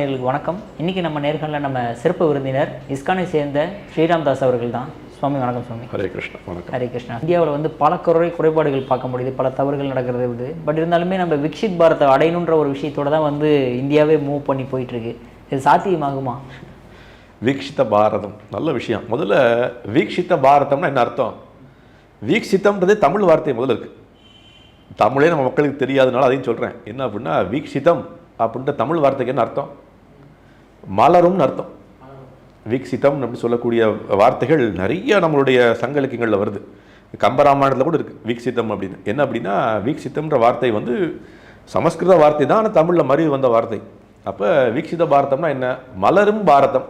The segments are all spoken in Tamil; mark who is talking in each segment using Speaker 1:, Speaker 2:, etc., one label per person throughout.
Speaker 1: நேயர்களுக்கு வணக்கம். இன்னைக்கு நம்ம நேர்களில் நம்ம சிறப்பு விருந்தினர் இஸ்கானை சேர்ந்த ஸ்ரீராம் தாஸ் அவர்கள் தான் சுவாமி வணக்கம் சுவாமி.
Speaker 2: ஹரே கிருஷ்ணா வணக்கம்.
Speaker 1: ஹரே கிருஷ்ணா. இந்தியாவில் வந்து பல குறை குறைபாடுகள் பார்க்க முடியுது பல தவறுகள் நடக்கிறது இது பட் இருந்தாலுமே நம்ம விக்ஷித் பாரத்தை அடையணுன்ற ஒரு விஷயத்தோட தான் வந்து இந்தியாவே மூவ் பண்ணி போயிட்டு இருக்கு இது சாத்தியமாகுமா?
Speaker 2: வீக்ஷித பாரதம். நல்ல விஷயம். முதல்ல வீக்ஷித பாரதம்னா என்ன அர்த்தம்? வீக்ஷிதம்ன்றதே தமிழ் வார்த்தை முதல்ல இருக்கு. தமிழே நம்ம மக்களுக்கு தெரியாதனால அதையும் சொல்கிறேன் என்ன அப்படின்னா வீக்ஷிதம் அப்படின்ற தமிழ் வார்த்தைக்கு என்ன அர்த்தம்? மலரும்னு அர்த்தம். வீக்ஷிதம் அப்படி சொல்லக்கூடிய வார்த்தைகள் நிறைய நம்மளுடைய சங்க இலக்கியங்களில் வருது. கம்பராமாயணத்தில் கூட இருக்குது வீக்ஷிதம் அப்படின்னு. என்ன அப்படின்னா வீக்ஷிதம்ன்ற வார்த்தை வந்து சமஸ்கிருத வார்த்தை தான் ஆனால் தமிழில் மறிவு வந்த வார்த்தை. அப்போ வீக்ஷித பாரதம்னா என்ன? மலரும் பாரதம்.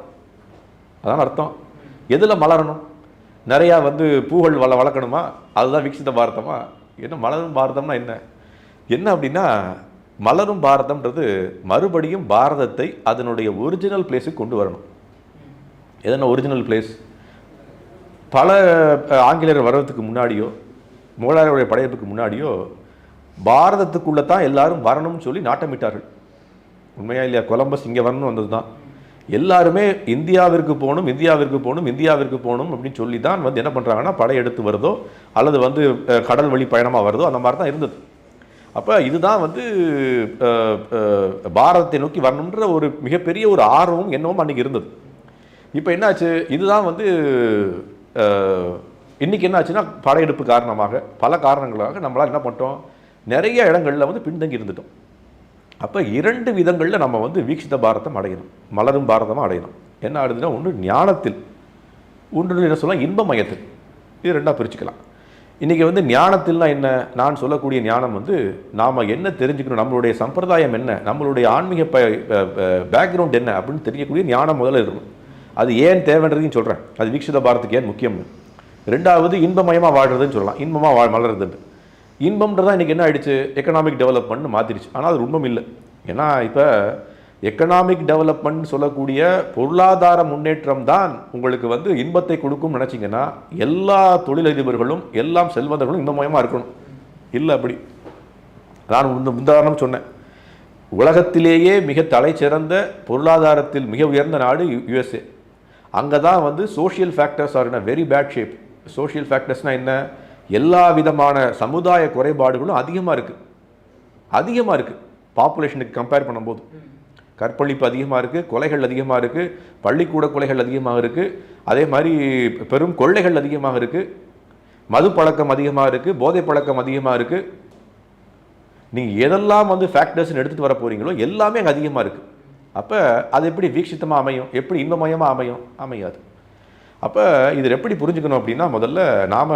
Speaker 2: அதான் அர்த்தம். எதில் மலரணும்? நிறையா வந்து பூகள் வள வளர்க்கணுமா? அதுதான் வீக்ஷித பாரதமா? என்ன மலரும் பாரதம்னா என்ன? என்ன அப்படின்னா மலரும் பாரதம்ன்றது மறுபடியும் பாரதத்தை அதனுடைய ஒரிஜினல் பிளேஸுக்கு கொண்டு வரணும். எதனா ஒரிஜினல் பிளேஸ் பல ஆங்கிலேயர் வர்றதுக்கு முன்னாடியோ முகலாயருடைய படையெடுப்புக்கு முன்னாடியோ பாரதத்துக்குள்ளே தான் எல்லாரும் வரணும்னு சொல்லி நாட்டமிட்டார்கள். உண்மையாக இல்லையா? கொலம்பஸ் இங்கே வரணும் வந்தது தான் எல்லாருமே இந்தியாவிற்கு போகணும் இந்தியாவிற்கு போகணும் இந்தியாவிற்கு போகணும் அப்படின்னு சொல்லி தான் வந்து என்ன பண்ணுறாங்கன்னா படையெடுத்து வருதோ அல்லது வந்து கடல் வழி பயணமாக வருதோ அந்த மாதிரி தான் இருந்தது. அப்போ இதுதான் வந்து பாரதத்தை நோக்கி வரணுன்ற ஒரு மிகப்பெரிய ஒரு ஆர்வம் என்னவும் அன்றைக்கி இருந்தது. இப்போ என்னாச்சு? இதுதான் வந்து இன்றைக்கி என்னாச்சுன்னா படையெடுப்பு காரணமாக பல காரணங்களாக நம்மளால் என்ன பண்ணிட்டோம்? நிறைய இடங்களில் வந்து பின்தங்கி இருந்துட்டோம். அப்போ இரண்டு விதங்களில் நம்ம வந்து வீக்ஷித பாரதம் அடையணும். மலரும் பாரதமாக அடையணும். என்ன ஆடுதுன்னா ஒன்று ஞானத்தில் ஒன்று என்ன சொல்லலாம் இன்பமயத்தில் இது ரெண்டாக பிரிச்சுக்கலாம். இன்றைக்கி வந்து ஞானத்தில்னா என்ன? நான் சொல்லக்கூடிய ஞானம் வந்து நாம் என்ன தெரிஞ்சுக்கணும்? நம்மளுடைய சம்பிரதாயம் என்ன? நம்மளுடைய ஆன்மீக ப பேக்ரவுண்ட் என்ன? அப்படின்னு தெரியக்கூடிய ஞானம் முதல்ல இருக்கும் அது ஏன் தேவைன்றதையும் சொல்கிறேன் அது வீக்ஷித பாரத்துக்கு ஏன் முக்கியம்னு ரெண்டாவது இன்பமயமாக வாழ்கிறதுன்னு சொல்லலாம். இன்பமாக வாழ் மலர்றது. இன்பம்ன்றதான் இன்றைக்கி என்ன ஆகிடுச்சு எக்கனாமிக் டெவலப்மெண்ட்னு மாற்றிடுச்சு ஆனால் அது உண்மம் இல்லை. ஏன்னா இப்போ எக்கனாமிக் டெவலப்மெண்ட் சொல்லக்கூடிய பொருளாதார முன்னேற்றம் தான் உங்களுக்கு வந்து இன்பத்தை கொடுக்கும் நினச்சிங்கன்னா எல்லா தொழிலதிபர்களும் எல்லாம் செல்வந்தர்களும் இன்பமயமாக இருக்கணும். இல்லை அப்படி. நான் இந்த உதாரணம் சொன்னேன். உலகத்திலேயே மிக தலைச்சிறந்த பொருளாதாரத்தில் மிக உயர்ந்த நாடு யுஎஸ்ஏ. அங்கே தான் வந்து social factors are in very bad shape social ஃபேக்டர்ஸ்னால் என்ன? எல்லா விதமான சமுதாய குறைபாடுகளும் அதிகமாக இருக்குது அதிகமாக இருக்குது பாப்புலேஷனுக்கு கம்பேர் பண்ணும்போது. கற்பழிப்பு அதிகமாக இருக்குது கொலைகள் அதிகமாக இருக்குது பள்ளிக்கூட கொலைகள் அதிகமாக இருக்குது அதே மாதிரி பெரும் கொள்ளைகள் அதிகமாக இருக்குது மது பழக்கம் அதிகமாக இருக்குது போதை பழக்கம் அதிகமாக இருக்குது நீங்கள் எதெல்லாம் வந்து ஃபேக்டர்ஸ்னு எடுத்துகிட்டு வர போகிறீங்களோ எல்லாமே அங்கே அதிகமாக இருக்குது அப்போ அது எப்படி வீக்ஷித்தமாக அமையும்? எப்படி இன்பமயமாக அமையும்? அமையாது. அப்போ இதில் எப்படி புரிஞ்சுக்கணும் அப்படின்னா முதல்ல நாம்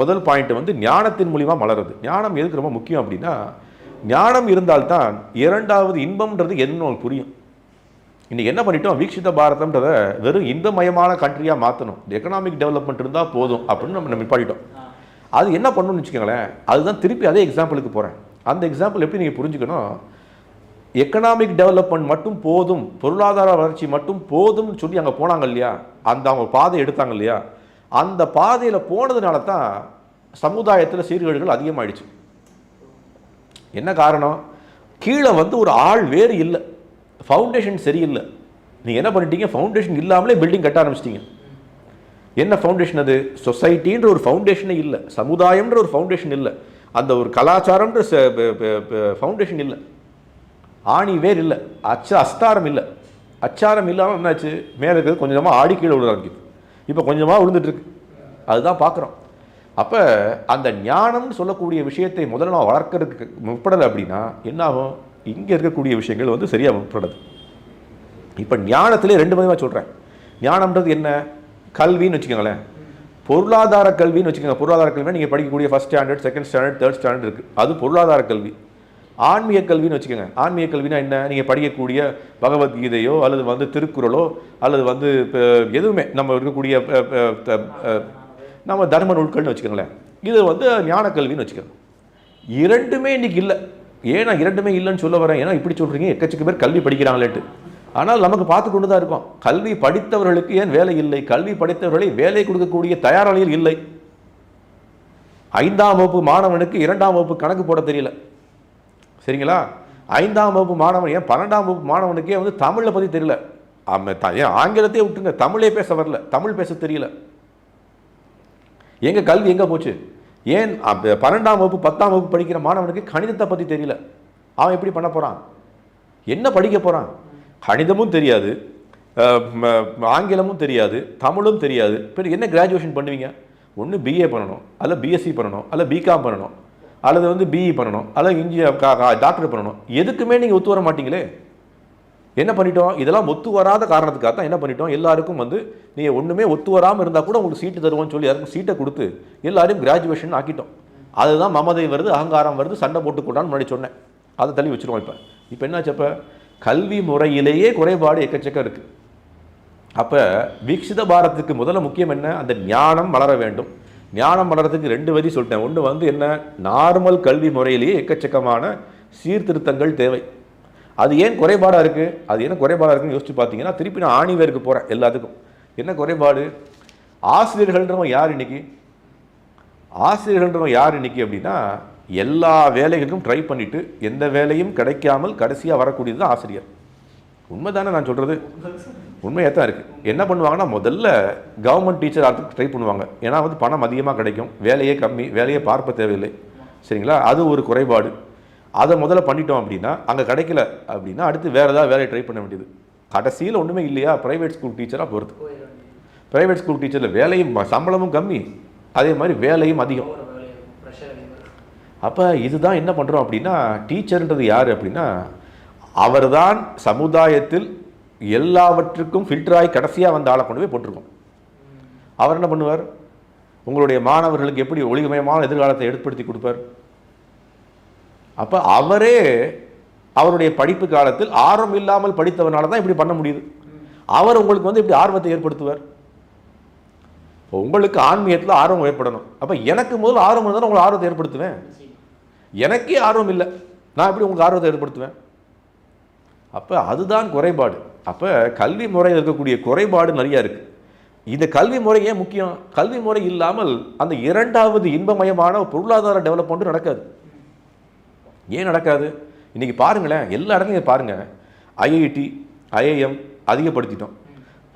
Speaker 2: முதல் பாயிண்ட் வந்து ஞானத்தின் மூலிமா மலருது. ஞானம் எதுக்கு ரொம்ப முக்கியம் அப்படின்னா ஞானம் இருந்தால்தான் இரண்டாவது இன்பம்ன்றது என்ன உங்களுக்கு புரியும். இன்றைக்கி என்ன பண்ணிட்டோம்? வீக்ஷித பாரதம்ன்றத வெறும் இன்பமயமான கண்ட்ரியாக மாற்றணும் எக்கனாமிக் டெவலப்மெண்ட் இருந்தால் போதும் அப்படின்னு நம்ம நம்ம நிப்பாட்டிட்டோம். அது என்ன பண்ணணும்னு வச்சுக்கோங்களேன் அதுதான் திருப்பி அதே எக்ஸாம்பிளுக்கு போகிறேன் அந்த எக்ஸாம்பிள் எப்படி நீங்கள் புரிஞ்சுக்கணும்? எக்கனாமிக் டெவலப்மெண்ட் மட்டும் போதும் பொருளாதார வளர்ச்சி மட்டும் போதும்னு சொல்லி அங்கே போனாங்க இல்லையா? அந்த அவங்க பாதை எடுத்தாங்க இல்லையா? அந்த பாதையில் போனதுனால தான் சமுதாயத்தில் சீர்கேடுகள் அதிகமாகிடுச்சு என்ன காரணம்? கீழே வந்து ஒரு ஆள் வேறு இல்லை. ஃபவுண்டேஷன் சரியில்லை. நீங்கள் என்ன பண்ணிட்டீங்க? ஃபவுண்டேஷன் இல்லாமலே பில்டிங் கட்ட ஆரம்பிச்சிட்டீங்க. என்ன ஃபவுண்டேஷன் அது? சொசைட்டின்ற ஒரு ஃபவுண்டேஷனே இல்லை. சமுதாயம்ன்ற ஒரு ஃபவுண்டேஷன் இல்லை. அந்த ஒரு கலாச்சாரம்ன்ற ஃபவுண்டேஷன் இல்லை. ஆணி வேர் இல்லை. அச்ச அஸ்தாரம் இல்லை. அச்சாரம் இல்லாமல் என்னாச்சு? மேலே இருக்கிறது கொஞ்சமாக ஆடி கீழே விழுற ஆரம்பிக்குது. இப்போ கொஞ்சமாக விழுந்துட்டுருக்கு அதுதான் பார்க்குறோம் அப்போ அந்த ஞானம்னு சொல்லக்கூடிய விஷயத்தை முதல்ல நான் வளர்க்கறதுக்கு முற்படலை அப்படின்னா என்ன ஆகும் இங்கே இருக்கக்கூடிய விஷயங்கள் வந்து சரியாக முற்படுது இப்போ ஞானத்திலே ரெண்டு விதமாக சொல்கிறேன் ஞானம்ன்றது என்ன? கல்வின்னு வச்சுக்கோங்களேன். பொருளாதார கல்வின்னு வச்சுக்கோங்க. பொருளாதார கல்வி நீங்கள் படிக்கக்கூடிய first standard second standard third standard இருக்குது அது பொருளாதார கல்வி. ஆன்மீக கல்வின்னு வச்சுக்கோங்க. ஆன்மீக கல்வினா என்ன? நீங்கள் படிக்கக்கூடிய பகவத்கீதையோ அல்லது வந்து திருக்குறளோ அல்லது வந்து இப்போ எதுவுமே நம்ம இருக்கக்கூடிய நம்ம தர்ம நூல்கள்னு வச்சுக்கோங்களேன். இது வந்து ஞான கல்வின்னு வச்சுக்கோங்க. இரண்டுமே இன்றைக்கி இல்லை. ஏன் நான் இரண்டுமே இல்லைன்னு சொல்ல வரேன். ஏன்னா இப்படி சொல்கிறீங்க எக்கச்சக்க பேர் கல்வி படிக்கிறாங்களேட்டு ஆனால் நமக்கு பார்த்து கொண்டு தான் இருக்கோம். கல்வி படித்தவர்களுக்கு ஏன் வேலை இல்லை? கல்வி படித்தவர்களை வேலை கொடுக்கக்கூடிய தயார் நிலையில் இல்லை. ஐந்தாம் வகுப்பு மாணவனுக்கு இரண்டாம் வகுப்பு கணக்கு போட தெரியல. சரிங்களா? ஐந்தாம் வகுப்பு மாணவன் ஏன் பன்னெண்டாம் வகுப்பு மாணவனுக்கே வந்து தமிழை பற்றி தெரியல. த- ஏன் ஆங்கிலத்தையே விட்டுங்க தமிழே பேச வரல. தமிழ் பேச தெரியல. எங்கள் கல்வி எங்கே போச்சு? ஏன் பன்னெண்டாம் வகுப்பு பத்தாம் வகுப்பு படிக்கிற மாணவனுக்கு கணிதத்தை பற்றி தெரியல. அவன் எப்படி பண்ண போகிறான் என்ன படிக்க போகிறான் கணிதமும் தெரியாது. ஆங்கிலமும் தெரியாது. தமிழும் தெரியாது. பிறகு என்ன கிராஜுவேஷன் பண்ணுவீங்க? ஒன்று பிஏ பண்ணணும் அல்ல பிஎஸ்சி பண்ணணும் அல்ல பிகாம் பண்ணணும் அல்லது வந்து பிஇ பண்ணணும் அல்லது இன்ஜினியர் டாக்டர் பண்ணணும். எதுக்குமே நீங்கள் ஒத்து வர மாட்டீங்களே? என்ன பண்ணிட்டோம்? இதெல்லாம் ஒத்து வராத காரணத்துக்காக தான் என்ன பண்ணிட்டோம்? எல்லாருக்கும் வந்து நீங்கள் ஒன்றுமே ஒத்து வராமல் இருந்தால் கூட உங்களுக்கு சீட்டு தருவோம்னு சொல்லி யாருக்கும் சீட்டை கொடுத்து எல்லாரையும் கிராஜுவேஷன் ஆக்கிட்டோம். அதுதான் மமதை வருது அகங்காரம் வருது சண்டை போட்டுக்கூடான்னு முன்னாடி சொன்னேன். அதை தள்ளி வச்சிருவோம் இப்போ. இப்போ என்னாச்சப்போ கல்வி முறையிலேயே குறைபாடு எக்கச்சக்கம் இருக்குது அப்போ வீக்ஷித பாரத்துக்கு முதல்ல முக்கியம் என்ன? அந்த ஞானம் வளர வேண்டும். ஞானம் வளர்கிறதுக்கு ரெண்டு வரி சொல்லிட்டேன். ஒன்று வந்து என்ன? நார்மல் கல்வி முறையிலேயே எக்கச்சக்கமான சீர்திருத்தங்கள் தேவை. அது ஏன் குறைபாடாக இருக்குது அது என்ன குறைபாடாக இருக்குன்னு யோசிச்சு பார்த்தீங்கன்னா திருப்பி நான் ஆணிவேருக்கு போகிறேன் எல்லாத்துக்கும். என்ன குறைபாடு? ஆசிரியர்கள்ன்றவன் யார் இன்னைக்கு? ஆசிரியர்கள்ன்றவங்க யார் இன்னைக்கு அப்படின்னா எல்லா வேலைகளுக்கும் ட்ரை பண்ணிவிட்டு எந்த வேலையும் கிடைக்காமல் கடைசியாக வரக்கூடியது தான் ஆசிரியர். உண்மைதானே நான் சொல்கிறது உண்மையாக தான் இருக்குது என்ன பண்ணுவாங்கன்னா முதல்ல கவர்மெண்ட் டீச்சர் ஆகிறதுக்கு ட்ரை பண்ணுவாங்க. ஏன்னா வந்து பணம் அதிகமாக கிடைக்கும். வேலையே கம்மி. வேலையே பார்ப்ப தேவையில்லை. சரிங்களா? அது ஒரு குறைபாடு. அதை முதல்ல பண்ணிட்டோம் அப்படின்னா அங்கே கிடைக்கல அப்படின்னா அடுத்து வேறு ஏதாவது வேலையை ட்ரை பண்ண வேண்டியது. கடைசியில் ஒன்றுமே இல்லையா? ப்ரைவேட் ஸ்கூல் டீச்சராக போகிறது ப்ரைவேட் ஸ்கூல் டீச்சரில் வேலையும் சம்பளமும் கம்மி. அதே மாதிரி வேலையும் அதிகம். அப்போ இதுதான் என்ன பண்ணுறோம் அப்படின்னா டீச்சர்ன்றது யார் அப்படின்னா அவர்தான் சமுதாயத்தில் எல்லாவற்றுக்கும் ஃபில்டராகி கடைசியாக வந்த ஆளை கொண்டு போய் போட்டிருக்கோம். அவர் என்ன பண்ணுவார்? உங்களுடைய மாணவர்களுக்கு எப்படி ஒளிமயமான எதிர்காலத்தை ஏற்படுத்தி கொடுப்பார்? அப்போ அவரே அவருடைய படிப்பு காலத்தில் ஆர்வம் இல்லாமல் படித்தவனால தான் இப்படி பண்ண முடியுது. அவர் உங்களுக்கு வந்து இப்படி ஆர்வத்தை ஏற்படுத்துவார். உங்களுக்கு ஆன்மீகத்தில் ஆர்வம் ஏற்படணும். அப்போ எனக்கு முதல் ஆர்வம் இருந்தால் உங்களுக்கு ஆர்வத்தை ஏற்படுத்துவேன். எனக்கே ஆர்வம் இல்லை. நான் எப்படி உங்களுக்கு ஆர்வத்தை ஏற்படுத்துவேன்? அப்போ அதுதான் குறைபாடு. அப்போ கல்வி முறையில் இருக்கக்கூடிய குறைபாடு நிறையா இருக்குது இந்த கல்வி முறை ஏன் முக்கியம்? கல்வி முறை இல்லாமல் அந்த இரண்டாவது இன்பமயமான பொருளாதார டெவலப்மெண்ட் நடக்காது. ஏன் நடக்காது? இன்றைக்கி பாருங்களேன் எல்லா இடத்துலையும் பாருங்கள் ஐஐடி ஐஐஎம் அதிகப்படுத்திட்டோம்.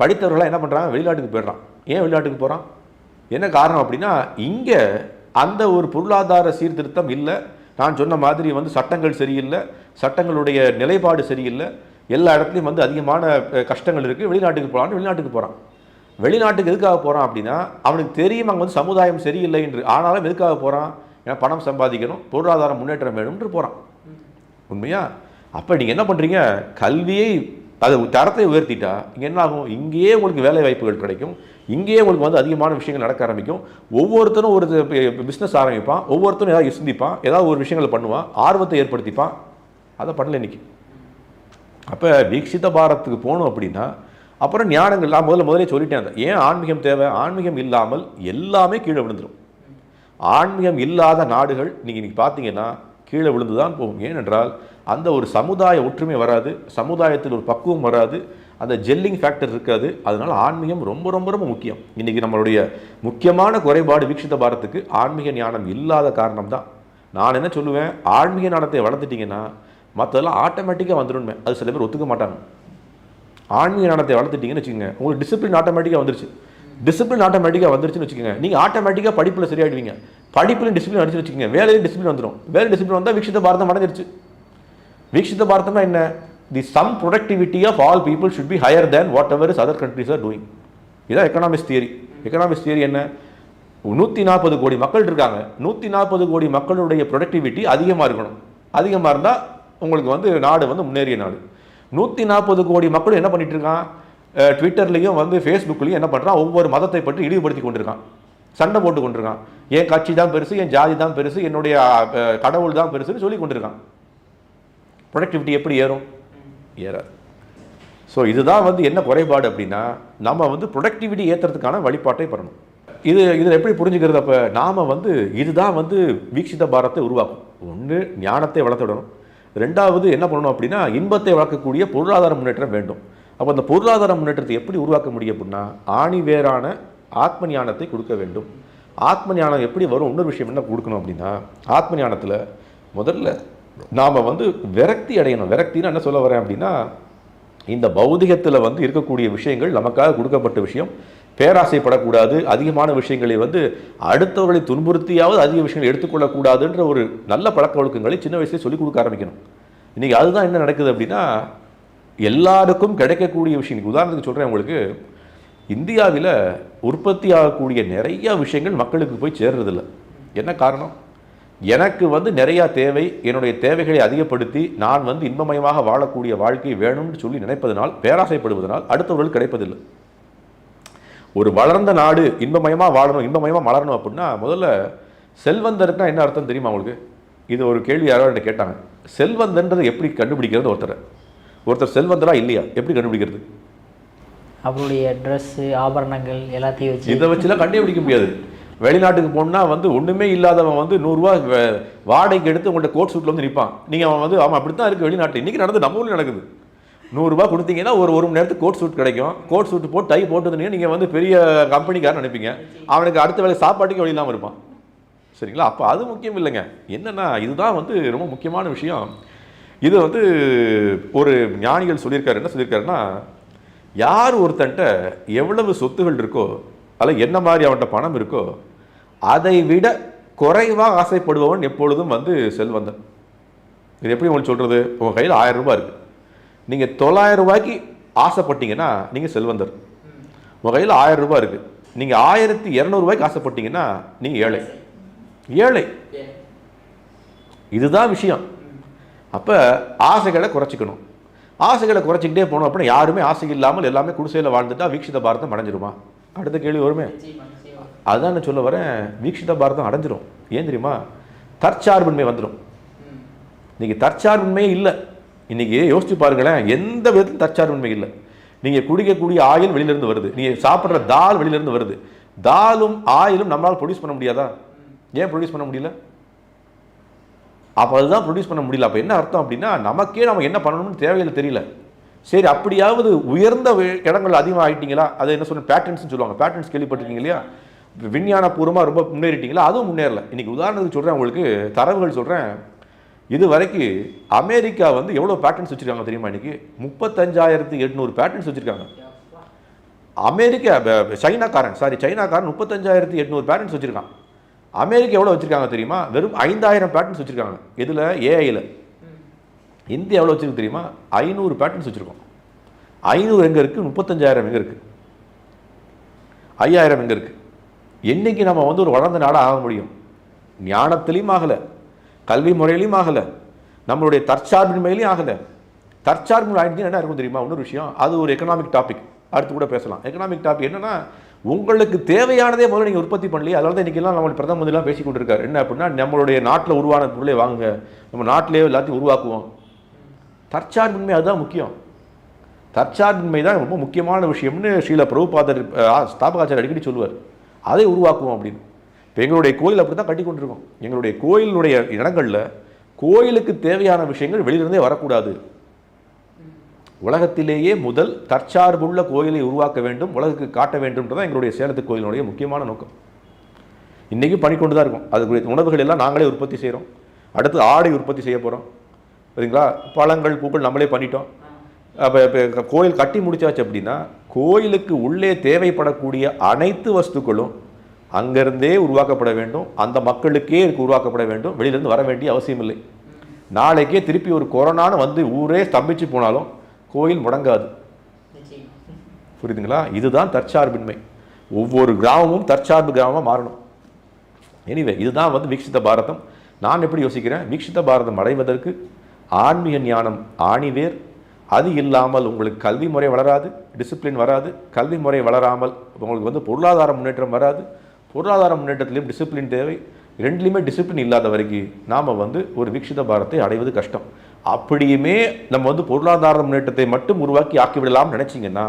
Speaker 2: படித்தவர்களாம் என்ன பண்ணுறாங்க வெளிநாட்டுக்கு போயிடுறான். ஏன் வெளிநாட்டுக்கு போகிறான் என்ன காரணம் அப்படின்னா இங்கே அந்த ஒரு பொருளாதார சீர்திருத்தம் இல்லை. நான் சொன்ன மாதிரி வந்து சட்டங்கள் சரியில்லை. சட்டங்களுடைய நிலைப்பாடு சரியில்லை. எல்லா இடத்துலையும் வந்து அதிகமான கஷ்டங்கள் இருக்குது வெளிநாட்டுக்கு போகலான்னு வெளிநாட்டுக்கு போகிறான் வெளிநாட்டுக்கு எதுக்காக போகிறான் அப்படின்னா அவனுக்கு தெரியும் அங்கே வந்து சமுதாயம் சரியில்லை என்று. ஆனாலும் எதுக்காக போகிறான் ஏன்னா பணம் சம்பாதிக்கணும் பொருளாதார முன்னேற்றம் வேணும்னு போகிறான் உண்மையா? அப்போ நீங்கள் என்ன பண்ணுறீங்க கல்வியை அது தரத்தை உயர்த்திட்டா இங்கே என்ன ஆகும்? இங்கேயே உங்களுக்கு வேலை வாய்ப்புகள் கிடைக்கும். இங்கேயே உங்களுக்கு வந்து அதிகமான விஷயங்கள் நடக்க ஆரம்பிக்கும். ஒவ்வொருத்தரும் ஒரு பிஸ்னஸ் ஆரம்பிப்பான். ஒவ்வொருத்தரும் ஏதாவது சிந்திப்பான். ஏதாவது ஒரு விஷயங்களை பண்ணுவான். ஆர்வத்தை ஏற்படுத்திப்பான். அதை பண்ணல இன்னைக்கு. அப்போ வீக்ஷித பாரத்துக்கு போகணும் அப்படின்னா அப்புறம் ஞானங்கள் நான் முதல்ல முதலே சொல்லிட்டேன் ஏன் ஆன்மீகம் தேவை? ஆன்மீகம் இல்லாமல் எல்லாமே கீழே விழுந்துடும் ஆன்மீகம் இல்லாத நாடுகள் நீங்கள் இன்றைக்கி பார்த்தீங்கன்னா கீழே விழுந்து தான் போகும். ஏனென்றால் அந்த ஒரு சமுதாய ஒற்றுமை வராது சமுதாயத்தில் ஒரு பக்குவம் வராது அந்த ஜெல்லிங் ஃபேக்டர் இருக்காது. அதனால் ஆன்மீகம் ரொம்ப ரொம்ப ரொம்ப முக்கியம். இன்றைக்கி நம்மளுடைய முக்கியமான குறைபாடு வீக்ஷித பாரத்துக்கு ஆன்மீக ஞானம் இல்லாத காரணம் தான் நான் என்ன சொல்லுவேன்? ஆன்மீக ஞானத்தை வளர்த்துட்டீங்கன்னா மற்றதெல்லாம் ஆட்டோமேட்டிக்காக வந்துடுமே அது சில பேர் ஒத்துக்க மாட்டாங்க. ஆன்மீக ஞானத்தை வளர்த்துட்டிங்கன்னு வச்சுக்கோங்க. உங்களுக்கு டிசிப்ளின் ஆட்டோமேட்டிக்காக வந்துருச்சு. டிசிப்ளின் ஆட்டோமேட்டிக்காக வந்துருச்சுன்னு வச்சுக்கோங்க. நீங்கள் ஆட்டோமேட்டிக்காக படிப்பில் சரியாயிடுவீங்க. படிப்பில் டிசிப்ளின் அடிச்சு வச்சுக்கோங்க. வேலையும் டிசிப்ளின் வந்துடும் வேலை டிசிப்ளின் வந்தால் வீக்ஷித்த பாரதம் அடைஞ்சிருச்சு. வீக்ஷித்த பாரதம்னா என்ன? The sum productivity of all people should be higher than whatever is other countries are doing இதான் எக்கனாமிக்ஸ் தியரி எக்கனாமிக்ஸ் தியரி என்ன? நூற்றி நாற்பது கோடி மக்கள் இருக்காங்க. நூற்றி நாற்பது கோடி மக்களுடைய ப்ரொடக்டிவிட்டி அதிகமாக இருக்கணும். அதிகமாக இருந்தால் உங்களுக்கு வந்து நாடு வந்து முன்னேறிய நாடு. நூற்றி நாற்பது கோடி மக்கள் என்ன பண்ணிட்டு இருக்கான்? ட்விட்டர்லையும் வந்து ஃபேஸ்புக்லேயும் என்ன பண்ணுறான் ஒவ்வொரு மதத்தை பற்றி இழிவுபடுத்தி கொண்டிருக்கான். சண்டை போட்டு கொண்டிருக்கான். என் கட்சி தான் பெருசு என் ஜாதி தான் பெருசு என்னுடைய கடவுள் தான் பெருசுன்னு சொல்லி கொண்டிருக்கான். ப்ரொடக்டிவிட்டி எப்படி ஏறும்? ஏறாது. ஸோ இதுதான் வந்து என்ன குறைபாடு அப்படின்னா நம்ம வந்து ப்ரொடக்டிவிட்டி ஏற்றுறதுக்கான வழிபாட்டை பண்ணணும். இது இதில் எப்படி புரிஞ்சுக்கிறது அப்போ? நாம் வந்து இதுதான் வந்து வீக்ஷித பாரத்தை உருவாக்கும். ஒன்று ஞானத்தை வளர்த்துடணும். ரெண்டாவது என்ன பண்ணணும் அப்படின்னா இன்பத்தை வளர்க்கக்கூடிய பொருளாதார முன்னேற்றம் வேண்டும். அப்போ அந்த பொருளாதார முன்னேற்றத்தை எப்படி உருவாக்க முடியும் அப்படின்னா ஆணி வேறான ஆத்ம ஞானத்தை கொடுக்க வேண்டும். ஆத்ம ஞானம் எப்படி வரும்? இன்னொரு விஷயம் என்ன கொடுக்கணும் அப்படின்னா ஆத்ம ஞானத்தில் முதல்ல நாம் வந்து விரக்தி அடையணும். விரக்தின்னு என்ன சொல்ல வரேன் அப்படின்னா இந்த பௌதிகத்தில் வந்து இருக்கக்கூடிய விஷயங்கள் நமக்காக கொடுக்கப்பட்ட விஷயம். பேராசைப்படக்கூடாது. அதிகமான விஷயங்களை வந்து அடுத்தவர்களை துன்புறுத்தியாவது அதிக விஷயங்களை எடுத்துக்கொள்ளக்கூடாதுன்ற ஒரு நல்ல பழக்க வழக்கங்களை சின்ன வயசுலேயே சொல்லிக் கொடுக்க ஆரம்பிக்கணும். இன்றைக்கி அதுதான் என்ன நடக்குது அப்படின்னா எல்லாருக்கும் கிடைக்கக்கூடிய விஷயம். உதாரணத்துக்கு சொல்கிறேன் உங்களுக்கு. இந்தியாவில் உற்பத்தி ஆகக்கூடிய நிறைய விஷயங்கள் மக்களுக்கு போய் சேர்றதில்ல. என்ன காரணம்? எனக்கு வந்து நிறையா தேவை என்னுடைய தேவைகளை அதிகப்படுத்தி நான் வந்து இன்பமயமாக வாழக்கூடிய வாழ்க்கை வேணும்னு சொல்லி நினைப்பதனால் பேராசைப்படுவதனால் அடுத்தவர்கள் கிடைப்பதில்லை. ஒரு வளர்ந்த நாடு இன்பமயமாக வாழணும் இன்பமயமாக வளரணும் அப்படின்னா முதல்ல செல்வந்தருக்குனா என்ன அர்த்தம் தெரியுமா உங்களுக்கு? இது ஒரு கேள்வி யாரோ கேட்டாங்க? செல்வந்தன்றது எப்படி கண்டுபிடிக்கிறது ஒருத்தரை? ஒருத்தர் செல்வந்தரா இல்லையா? எப்படி கண்டுபிடிக்கிறது?
Speaker 1: அவருடைய ட்ரெஸ்ஸு ஆபரணங்கள் எல்லாத்தையும் வச்சு
Speaker 2: இதை வச்சுலாம் கண்டுபிடிக்க முடியாது. வெளிநாட்டுக்கு போனா வந்து ஒண்ணுமே இல்லாதவன் வந்து நூறுரூவா வாடகைக்கு எடுத்து உங்கள்ட்ட கோட் சூட்டில் வந்து நிற்பான் நீங்கள் அவன் வந்து அவன் அப்படித்தான் இருக்கு வெளிநாட்டில். இன்றைக்கி நடந்து நம்ம ஊர்ல நடக்குது. நூறுரூவா கொடுத்தீங்கன்னா ஒரு ஒரு மணி நேரத்துக்கு கோட் சூட் கிடைக்கும். கோட் சூட் போட்டு டை போட்டுருந்தீங்க நீங்கள் வந்து பெரிய கம்பெனிக்காரன் நினைப்பீங்க. அவனுக்கு அடுத்த வேலை சாப்பாட்டுக்கு வழி இல்லாமல் இருப்பான். சரிங்களா? அப்போ அது முக்கியம் இல்லைங்க. என்னன்னா இதுதான் வந்து ரொம்ப முக்கியமான விஷயம். இது வந்து ஒரு ஞானிகள் சொல்லியிருக்காரு என்ன சொல்லியிருக்காருன்னா யார் ஒருத்தன்ட்ட எவ்வளவு சொத்துகள் இருக்கோ அல்ல என்ன மாதிரி அவன்கிட்ட பணம் இருக்கோ அதை விட குறைவாக ஆசைப்படுபவன் எப்பொழுதும் வந்து செல்வந்தன். இது எப்படி உங்களுக்கு சொல்றது? உங்க கையில் ஆயிரம் ரூபாய் இருக்கு. நீங்க தொள்ளாயிரம் ரூபாய்க்கு ஆசைப்பட்டீங்கன்னா நீங்க செல்வந்தர். உங்க கையில் ஆயிரம் ரூபாய் இருக்கு. நீங்க ஆயிரத்தி இரநூறுபாய்க்கு ஆசைப்பட்டீங்கன்னா நீங்க ஏழை. ஏழை. இதுதான் விஷயம். அப்போ ஆசைகளை குறைச்சிக்கணும். ஆசைகளை குறைச்சிக்கிட்டே போனோம் அப்படின்னா யாருமே ஆசை இல்லாமல் எல்லாமே குடிசையில் வாழ்ந்துட்டா வீக்ஷித பாரதம் அடைஞ்சிருமா? அடுத்த கேள்வி வருமே? அதான் நான் சொல்ல வரேன். வீக்ஷித பாரதம் அடைஞ்சிரும். ஏன் தெரியுமா? தற்சார்பின்மை வந்துடும் இன்றைக்கி தற்சார்பின்மையே இல்லை. இன்றைக்கி யோசித்து பாருங்களேன். எந்த விதத்திலும் தற்சார்பின்மை இல்லை. நீங்கள் குடிக்கக்கூடிய ஆயில் வெளியிலேருந்து வருது. நீங்கள் சாப்பிட்ற தால் வெளியிலேருந்து வருது. தாலும் ஆயிலும் நம்மளால் ப்ரொடியூஸ் பண்ண முடியாதா? ஏன் ப்ரொடியூஸ் பண்ண முடியல? அப்போ அதுதான் ப்ரொடியூஸ் பண்ண முடியல. அப்போ என்ன அர்த்தம் அப்படின்னா நமக்கே நம்ம என்ன பண்ணணும்னு தேவையில்லை தெரியல. சரி அப்படியாவது உயர்ந்த இடங்கள் அதிகமாக ஆகிட்டீங்களா அது என்ன சொல்ற பேட்டர்ன்ஸ்னு சொல்லுவாங்க. பேட்டர்ன்ஸ் கேள்விப்பட்டிருக்கீங்க இல்லையா? விஞ்ஞானபூர்வமாக ரொம்ப முன்னேறிட்டீங்களா? அதுவும் முன்னேறல. இன்றைக்கி உதாரணத்துக்கு சொல்கிறேன் உங்களுக்கு தரவுகள் சொல்கிறேன் இது வரைக்கும் அமெரிக்கா வந்து எவ்வளோ பேட்டர்ன்ஸ் வச்சுருக்காங்க தெரியுமா இன்னைக்கு? முப்பத்தஞ்சாயிரத்து எட்நூறு பேட்டர்ன்ஸ் வச்சுருக்காங்க. அமெரிக்கா சைனாக்காரன் சாரி சைனாக்காரன் முப்பத்தஞ்சாயிரத்து எட்நூறு பேட்டர்ன்ஸ் வச்சுருக்கான். அமெரிக்கா எவ்வளோ வச்சிருக்காங்க தெரியுமா? வெறும் ஐந்தாயிரம் பேட்டர்ன்ஸ் வச்சிருக்காங்க. இதில் ஏஐயில் இந்தியா எவ்வளோ வச்சுருக்கு தெரியுமா? ஐநூறு பேட்டர்ன்ஸ் வச்சுருக்கோம். ஐநூறு எங்கே இருக்குது முப்பத்தஞ்சாயிரம் எங்கே இருக்குது ஐயாயிரம் எங்கே இருக்குது என்றைக்கு நம்ம வந்து ஒரு வளர்ந்த நாடாக ஆக முடியும்? ஞானத்திலையும் ஆகலை. கல்வி முறையிலையும் ஆகலை. நம்மளுடைய தற்சார்பின்மையிலையும் ஆகலை. தற்சார்பு ஆயிடுச்சு என்ன இருக்கும் தெரியுமா? இன்னொரு விஷயம். அது ஒரு எக்கனாமிக் டாபிக் அடுத்து கூட பேசலாம். எக்கனாமிக் டாபிக் என்னன்னா உங்களுக்கு தேவையானதே முதல்ல நீங்கள் உற்பத்தி பண்ணலையே அதனால தான் இன்றைக்கெல்லாம் நம்ம பிரதம மந்திரிலாம் பேசி கொண்டிருக்காரு என்ன அப்படின்னா நம்மளுடைய நாட்டில் உருவான பொருளே வாங்குங்க. நம்ம நாட்டிலேயே எல்லாத்தையும் உருவாக்குவோம். தற்சார்பின்மை அதுதான் முக்கியம். தற்சார்பின்மை தான் ரொம்ப முக்கியமான விஷயம்னு ஸ்ரீல பிரபுபாதர் அஹ், ஸ்தாபகாச்சாரியர் அடிக்கடி சொல்லுவார். அதை உருவாக்குவோம் அப்படின்னு. இப்போ எங்களுடைய கோயில் அப்படி தான் கட்டி கொண்டிருக்கோம். எங்களுடைய கோயிலுடைய இடங்களில் கோயிலுக்கு தேவையான விஷயங்கள் வெளியிலிருந்தே வரக்கூடாது. உலகத்திலேயே முதல் தற்சார்புள்ள கோயிலை உருவாக்க வேண்டும் உலகுக்கு காட்ட வேண்டும்ன்றதான் எங்களுடைய சேலத்து கோயிலுடைய முக்கியமான நோக்கம். இன்றைக்கும் பண்ணிக்கொண்டு தான் இருக்கும். அதுக்குரிய உணவுகள் எல்லாம் நாங்களே உற்பத்தி செய்கிறோம் அடுத்து ஆடை உற்பத்தி செய்ய போகிறோம் சரிங்களா? பழங்கள் பூக்கள் நம்மளே பண்ணிட்டோம். அப்போ இப்போ கோயில் கட்டி முடித்தாச்சு அப்படின்னா கோயிலுக்கு உள்ளே தேவைப்படக்கூடிய அனைத்து வஸ்துக்களும் அங்கேருந்தே உருவாக்கப்பட வேண்டும். அந்த மக்களுக்கே இதுக்கு உருவாக்கப்பட வேண்டும். வெளியிலேருந்து வர வேண்டிய அவசியம் இல்லை நாளைக்கே திருப்பி ஒரு கொரோனான்னு வந்து ஊரே ஸ்தம்பிச்சு போனாலும் கோயில் முடங்காது. புரியுதுங்களா? இதுதான் தற்சார்பின்மை. ஒவ்வொரு கிராமமும் தற்சார்பு கிராமமாக மாறணும். எனிவே இதுதான் வந்து வீக்ஷித பாரதம். நான் எப்படி யோசிக்கிறேன்? வீக்ஷித பாரதம் அடைவதற்கு ஆன்மீக ஞானம் ஆணிவேர். அது இல்லாமல் உங்களுக்கு கல்வி முறை வளராது டிசிப்ளின் வராது கல்வி முறை வளராமல் உங்களுக்கு வந்து பொருளாதார முன்னேற்றம் வராது. பொருளாதார முன்னேற்றத்திலையும் டிசிப்ளின் தேவை. ரெண்டுலையுமே டிசிப்ளின் இல்லாத வரைக்கும் நாம் வந்து ஒரு வீக்ஷித பாரத்தை அடைவது கஷ்டம். அப்படியுமே நம்ம வந்து பொருளாதார முன்னேற்றத்தை மட்டும் உருவாக்கி ஆக்கிவிடலாம் நினைச்சீங்கன்னா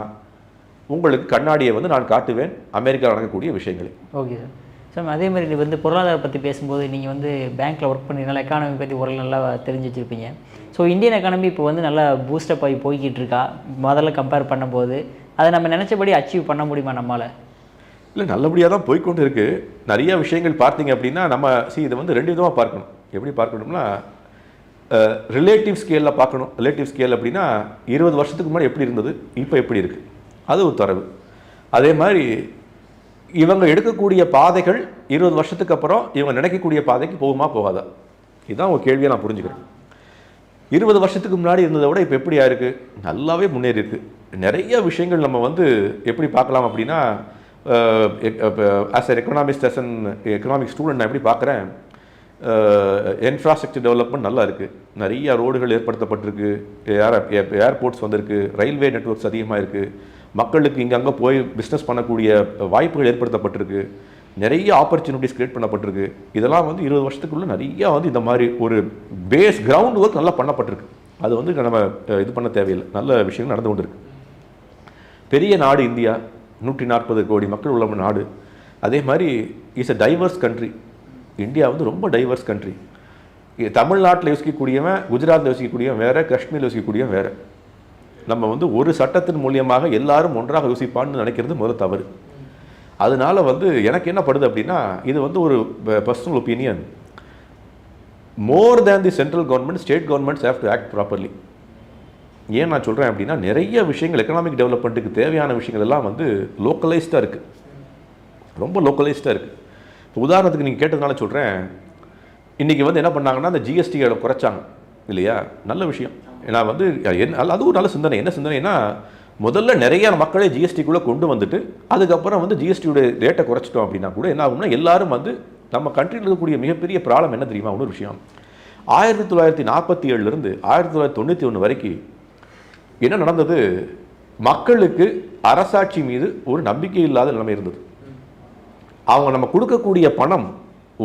Speaker 2: உங்களுக்கு கண்ணாடியை வந்து நான் காட்டுவேன். அமெரிக்காவில் நடக்கக்கூடிய விஷயங்களை.
Speaker 1: Okay sir. சார் அதே மாதிரி இது வந்து பொருளாதாரம் பற்றி பேசும்போது நீங்கள் வந்து பேங்க்கில் ஒர்க் பண்ணினால எக்கானமி பற்றி ஓரளவு நல்லா தெரிஞ்சு வச்சுருப்பீங்க. ஸோ இந்தியன் எக்கானமி இப்போ வந்து நல்லா பூஸ்டப் ஆகி போய்கிட்டு இருக்கா? முதல்ல கம்பேர் பண்ணும்போது அதை நம்ம நினச்சபடி அச்சீவ் பண்ண முடியுமா நம்மளால்
Speaker 2: இல்லை நல்லபடியாக தான் போய்க்கொண்டு இருக்கு. நிறைய விஷயங்கள் பார்த்தீங்க அப்படின்னா நம்ம சி இதை வந்து ரெண்டு விதமாக பார்க்கணும். எப்படி பார்க்கணும்னா ரிலேட்டிவ் ஸ்கேலில் பார்க்கணும். ரிலேட்டிவ் ஸ்கேல் அப்படின்னா இருபது வருஷத்துக்கு முன்னாடி எப்படி இருந்தது இப்போ எப்படி இருக்குது அது ஒரு தரவு. அதே மாதிரி இவங்க எடுக்கக்கூடிய பாதைகள் இருபது வருஷத்துக்கு அப்புறம் இவங்க நினைக்கக்கூடிய பாதைக்கு போகுமா போகாதா? இதுதான் ஒரு கேள்வியை நான் புரிஞ்சுக்கிறேன். இருபது வருஷத்துக்கு முன்னாடி இருந்ததை விட இப்போ எப்படியா இருக்குது நல்லாவே முன்னேறி இருக்குது நிறைய விஷயங்கள் நம்ம வந்து எப்படி பார்க்கலாம் அப்படின்னா as a economic as economic student நான் எப்படி பார்க்குறேன்? இன்ஃப்ராஸ்ட்ரக்சர் டெவலப்மெண்ட் நல்லா இருக்குது நிறைய ரோடுகள் ஏற்படுத்தப்பட்டிருக்கு. ஏர் ஏர்போர்ட்ஸ் வந்திருக்கு. ரயில்வே நெட்வொர்க்ஸ் அதிகமாக இருக்குது மக்களுக்கு இங்கே அங்கே போய் பிஸ்னஸ் பண்ணக்கூடிய வாய்ப்புகள் ஏற்படுத்தப்பட்டிருக்கு. நிறைய ஆப்பர்ச்சுனிட்டிஸ் கிரியேட் பண்ணப்பட்டிருக்கு. இதெல்லாம் வந்து இருபது வருஷத்துக்குள்ளே நிறையா வந்து இந்த மாதிரி ஒரு பேஸ் கிரவுண்ட் ஒர்க் நல்லா பண்ணப்பட்டிருக்கு. அது வந்து நம்ம இது பண்ண தேவையில்லை. நல்ல விஷயங்கள் நடந்து கொண்டிருக்கு. பெரிய நாடு இந்தியா. நூற்றி நாற்பது கோடி மக்கள் உள்ள நாடு. அதே மாதிரி is a diverse country India வந்து ரொம்ப டைவர்ஸ் கண்ட்ரி தமிழ்நாட்டில் யோசிக்கக்கூடியவன் குஜராத்தில் யோசிக்கக்கூடியவன் வேறு காஷ்மீரில் யோசிக்கக்கூடியவன் வேறு. நம்ம வந்து ஒரு சட்டத்தின் மூலியமாக எல்லாரும் ஒன்றாக யோசிப்பான்னு நினைக்கிறது முதல் தவறு. அதனால வந்து எனக்கு என்ன படுது அப்படின்னா இது வந்து ஒரு personal opinion more than the central government state governments have to act properly ஏன் நான் சொல்கிறேன் அப்படின்னா நிறைய விஷயங்கள் எக்கனாமிக் டெவலப்மெண்ட்டுக்கு தேவையான விஷயங்கள் எல்லாம் வந்து லோக்கலைஸ்டாக இருக்குது ரொம்ப லோக்கலைஸ்டாக இருக்குது இப்போ உதாரணத்துக்கு நீங்கள் கேட்டதுனால சொல்கிறேன் இன்றைக்கி வந்து என்ன பண்ணாங்கன்னா அந்த ஜிஎஸ்டியோட குறைச்சாங்க. இல்லையா? நல்ல விஷயம். ஏன்னா வந்து என்ன அது ஒரு நல்ல சிந்தனை. என்ன சிந்தனைனா முதல்ல நிறைய மக்களை ஜிஎஸ்டிக்குள்ளே கொண்டு வந்துட்டு அதுக்கப்புறம் வந்து ஜிஎஸ்டியோட ரேட்டை குறைச்சிட்டோம் அப்படின்னா கூட என்ன ஆகும்னா எல்லாரும் வந்து நம்ம கண்ட்ரியில் இருக்கக்கூடிய மிகப்பெரிய ப்ராப்ளம் என்ன தெரியுமா? ஒரு விஷயம். ஆயிரத்தி தொள்ளாயிரத்தி நாற்பத்தி ஏழுலேருந்து ஆயிரத்தி தொள்ளாயிரத்தி தொண்ணூற்றி ஒன்று வரைக்கும் என்ன நடந்தது? மக்களுக்கு அரசாட்சி மீது ஒரு நம்பிக்கை இல்லாத நிலைமை இருந்தது. அவங்க நம்ம கொடுக்கக்கூடிய பணம்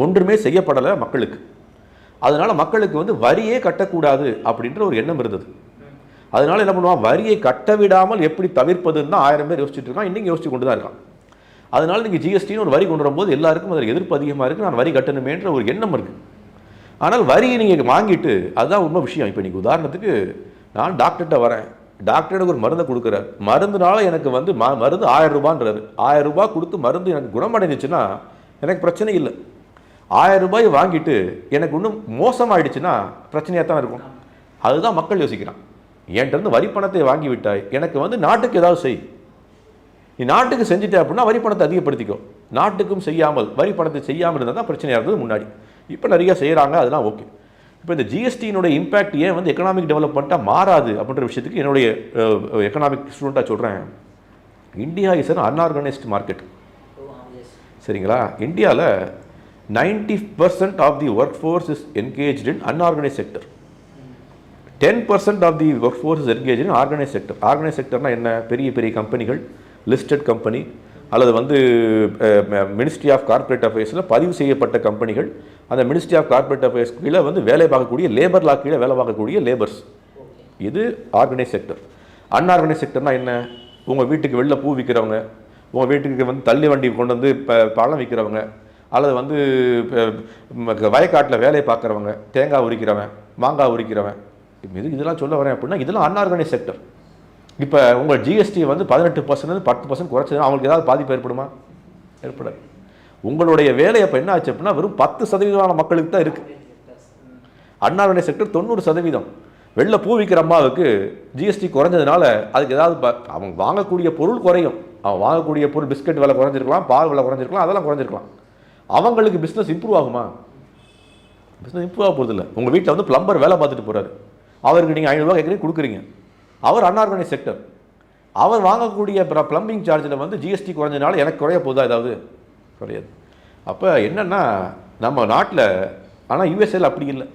Speaker 2: ஒன்றுமே செய்யப்படலை மக்களுக்கு. அதனால் மக்களுக்கு வந்து வரியே கட்டக்கூடாது அப்படின்ற ஒரு எண்ணம் இருந்தது. அதனால் என்ன பண்ணுவான்? வரியை கட்ட விடாமல் எப்படி தவிர்ப்பதுன்னு தான் ஆயிரம் பேர் யோசிச்சுட்டு இருக்கான். இன்னைக்கு யோசிச்சு கொண்டு தான் இருக்கான். அதனால் நீங்கள் ஜிஎஸ்டின்னு ஒரு வரி கொண்டு வரும்போது எல்லாருக்கும் அதில் எதிர்ப்பு அதிகமாக இருக்குது நான் வரி கட்டணுமேன்ற ஒரு எண்ணம் இருக்குது ஆனால் வரியை நீங்கள் வாங்கிட்டு அதுதான் உண்மை விஷயம். இப்போ நீங்கள் உதாரணத்துக்கு நான் டாக்டர்கிட்ட வரேன். டாக்டர் எனக்கு ஒரு மருந்தை கொடுக்குறார். மருந்துனால எனக்கு வந்து ம மருந்து ஆயிரம் ரூபான்றாரு. ஆயிரம் ரூபாய் கொடுத்து மருந்து எனக்கு குணமடைஞ்சிச்சுன்னா எனக்கு பிரச்சனை இல்லை. ஆயிரம் ரூபாய் வாங்கிட்டு எனக்கு இன்னும் மோசமாயிடுச்சுன்னா பிரச்சனையாக தான் இருக்கும். அதுதான் மக்கள் யோசிக்கிறான். என்கிட்டருந்து வரி பணத்தை வாங்கி விட்டாய். எனக்கு வந்து நாட்டுக்கு ஏதாவது செய். நீ நாட்டுக்கு செஞ்சுட்ட அப்படின்னா வரி பணத்தை அதிகப்படுத்திக்கோ. நாட்டுக்கும் செய்யாமல் வரி பணத்தை செய்யாமல் இருந்தால் தான் பிரச்சனையாக இருந்தது முன்னாடி. இப்போ நிறைய செய்கிறாங்க அதெல்லாம் ஓகே. இப்போ இந்த ஜிஎஸ்டியினுடைய இம்பேக்ட் ஏன் வந்து எக்கனாமிக் டெவலப்மெண்ட்டாக மாறாது அப்படின்ற விஷயத்துக்கு என்னுடைய எக்கனாமிக் ஸ்டூடெண்ட்டாக சொல்கிறேன் India is an unorganised market சரிங்களா இந்தியாவில் ninety percent of the work force is engage in unorganise sector ten percent of the work force is engage in organise sector organise செக்டர்னால் என்ன? பெரிய பெரிய கம்பெனிகள் லிஸ்டட் கம்பெனி அல்லது வந்து மினிஸ்ட்ரி ஆஃப் கார்ப்பரேட் அஃபேர்ஸில் பதிவு செய்யப்பட்ட கம்பெனிகள் அந்த மினிஸ்ட்ரி ஆஃப் கார்பரேட் அஃபேர்ஸ் கீழே வந்து வேலை பார்க்கக்கூடிய லேபர் லா கீழே வேலை பார்க்கக்கூடிய லேபர்ஸ் இது ஆர்கனைஸ் செக்டர் அன்ஆர்கனைஸ் செக்டர்னால் என்ன? உங்கள் வீட்டுக்கு வெளில பூ விற்கிறவங்க உங்கள் வீட்டுக்கு வந்து தள்ளி வண்டி கொண்டு வந்து இப்போ பழம் விற்கிறவங்க அல்லது வந்து வயக்காட்டில் வேலையை பார்க்குறவங்க தேங்காய் உரிக்கிறவன் மாங்காய் உரிக்கிறவன். இது இதெல்லாம் சொல்ல வரேன் அப்படின்னா இதெல்லாம் அன்ஆர்கனைஸ் செக்டர் இப்போ உங்கள் ஜிஎஸ்டி வந்து பதினெட்டு பர்சன்ட் பத்து பர்சன்ட் குறைச்சது அவங்களுக்கு ஏதாவது பாதிப்பு ஏற்படுமா? ஏற்படாது. உங்களுடைய வேலை அப்போ என்ன ஆச்சு அப்படின்னா வெறும் பத்து சதவீதமான மக்களுக்கு தான் இருக்குது அன்னார்கனைஸ் செக்டர் தொண்ணூறு சதவீதம். வெளில பூ விற்கிற அம்மாவுக்கு ஜிஎஸ்டி குறைஞ்சதுனால அதுக்கு ஏதாவது அவங்க வாங்கக்கூடிய பொருள் குறையும். அவன் வாங்கக்கூடிய பொருள் பிஸ்கட் விலை குறைஞ்சிருக்கலாம் பால் விலை குறைஞ்சிருக்கலாம் அதெல்லாம் குறைஞ்சிருக்கலாம். அவங்களுக்கு பிஸ்னஸ் இம்ப்ரூவ் ஆகுமா? பிஸ்னஸ் இம்ப்ரூவ் ஆக போகிறதில்ல உங்கள் வீட்டில் வந்து ப்ளம்பர் வேலை பார்த்துட்டு போகிறாரு அவருக்கு நீங்கள் ஐநூறுரூவா கேட்குறீங்க கொடுக்குறீங்க. அவர் அன்ஆர்கனைஸ் செக்டர் அவர் வாங்கக்கூடிய ப்ளம்பிங் சார்ஜில் வந்து ஜிஎஸ்டி குறைஞ்சதுனால எனக்கு குறைய போதா ஏதாவது? குறையாது அப்போ என்னென்னா நம்ம நாட்டில் ஆனால் யூஎஸ்ஏல அப்படி இல்லை.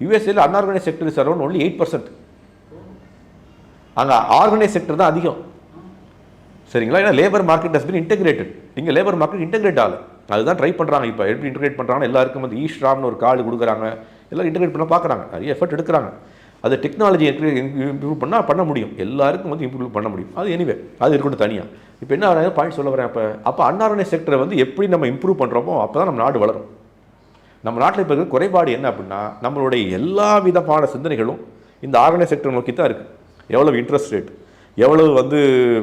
Speaker 2: யூஎஸ்ஏல unorganise sector is around only eight percent அங்கே ஆர்கனைஸ் செக்டர் தான் அதிகம். சரிங்களா? ஏன்னா labour market has been integrated இங்கே லேபர் மார்க்கெட் இன்டெகிரேட் ஆகலை. அதுதான் ட்ரை பண்ணுறாங்க இப்போ. எப்படி இன்டெகிரேட் பண்ணுறாங்கன்னா எல்லாருக்கும் வந்து e ஈஸ்ட்ராம்னு ஒரு கார்டு கொடுக்குறாங்க. எல்லாம் இன்டெகிரேட் பண்ண பார்க்குறாங்க நிறைய எஃபர்ட் எடுக்கிறாங்க. அது டெக்னாலஜி இம்ப்ரூவ் பண்ணால் பண்ண முடியும். எல்லாருக்கும் வந்து இம்ப்ரூவ் பண்ண முடியும். அது எனிவே அது இருக்கட்டும் தனியாக இப்போ என்ன பாயிண்ட் சொல்ல வரேன். அப்போ அப்போ அன்னாரணை செக்டரை வந்து எப்படி நம்ம இம்ப்ரூவ் பண்ணுறோமோ அப்போ தான் நம்ம நாடு வளரும். நம்ம நாட்டில் இப்போ இருக்கிற குறைபாடு என்ன அப்படின்னா நம்மளுடைய எல்லா விதமான சிந்தனைகளும் இந்த ஆர்கனைஸ் செக்டர் நோக்கி தான் இருக்குது எவ்வளவு இன்ட்ரெஸ்ட் ரேட் எவ்வளவு வந்து